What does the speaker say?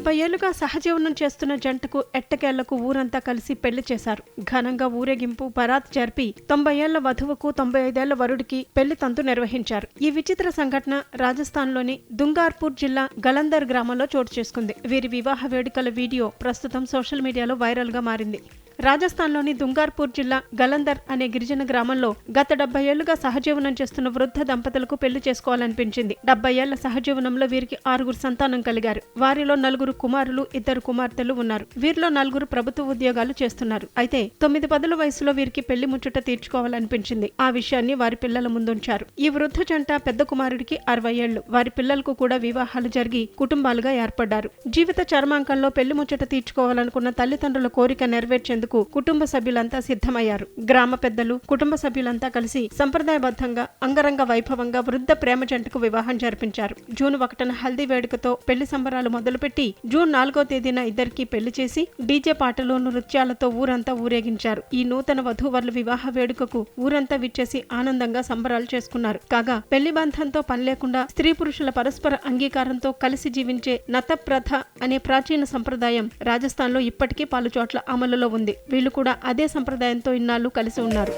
డెబ్బై ఏళ్ళుగా సహజీవనం చేస్తున్న జంటకు ఎట్టకేళ్ళకు ఊరంతా కలిసి పెళ్ళి చేశారు. ఘనంగా ఊరేగింపు బరాత్ జరిపి తొంభై ఏళ్ళ వధువుకు తొంభై ఐదేళ్ళ వరుడికి పెళ్ళి తంతు నిర్వహించారు. ఈ విచిత్ర సంఘటన రాజస్థాన్లోని దుంగార్పూర్ జిల్లా గలందర్ గ్రామంలో చోటు చేసుకుంది. వీరి వివాహ వేడుకల వీడియో ప్రస్తుతం సోషల్ మీడియాలో వైరల్గా మారింది. రాజస్థాన్లోని దుంగార్పూర్ జిల్లా గలందర్ అనే గిరిజన గ్రామంలో గత డెబ్బై ఏళ్ళుగా సహజీవనం చేస్తున్న వృద్ధ దంపతులకు పెళ్ళి చేసుకోవాలనిపించింది. డెబ్బై ఏళ్ళ సహజీవనంలో వీరికి ఆరుగురు సంతానం కలిగారు. వారిలో నలుగురు కుమారులు ఇద్దరు కుమార్తెలు ఉన్నారు. వీరిలో నలుగురు ప్రభుత్వ ఉద్యోగాలు చేస్తున్నారు. అయితే తొమ్మిది పదుల వయసులో వీరికి పెళ్ళి ముచ్చట తీర్చుకోవాలనిపించింది. ఆ విషయాన్ని వారి పిల్లల ముందుంచారు. ఈ వృద్ధ జంట పెద్ద కుమారుడికి అరవై ఏళ్ళు వారి పిల్లలకు కూడా వివాహాలు జరిగి కుటుంబాలుగా ఏర్పడ్డారు. జీవిత చర్మాంకంలో పెళ్ళి ముచ్చట తీర్చుకోవాలనుకున్న తల్లిదండ్రుల కోరిక నెరవేర్చేందుకు కుటుంబ సభ్యులంతా సిద్ధమయ్యారు. గ్రామ పెద్దలు కుటుంబ సభ్యులంతా కలిసి సంప్రదాయబద్ధంగా అంగరంగ వైభవంగా వృద్ధ ప్రేమ జంటకు వివాహం జరిపించారు. జూన్ ఒకటిన హల్దీ వేడుకతో పెళ్ళి సంబరాలు మొదలుపెట్టి జూన్ నాలుగో తేదీన ఇద్దరికి పెళ్ళి చేసి డీజే పాటలు నృత్యాలతో ఊరంతా ఊరేగించారు. ఈ నూతన వధూవరుల వివాహ వేడుకకు ఊరంతా విచ్చేసి ఆనందంగా సంబరాలు చేసుకున్నారు. కాగా పెళ్ళి బంధంతో పని లేకుండా స్త్రీ పురుషుల పరస్పర అంగీకారంతో కలిసి జీవించే నతప్రథ అనే ప్రాచీన సంప్రదాయం రాజస్థాన్లో ఇప్పటికీ పలు చోట్ల అమలులో ఉంది. వీళ్ళు కూడా అదే సంప్రదాయంతో ఇన్నాళ్ళు కలిసి ఉన్నారు.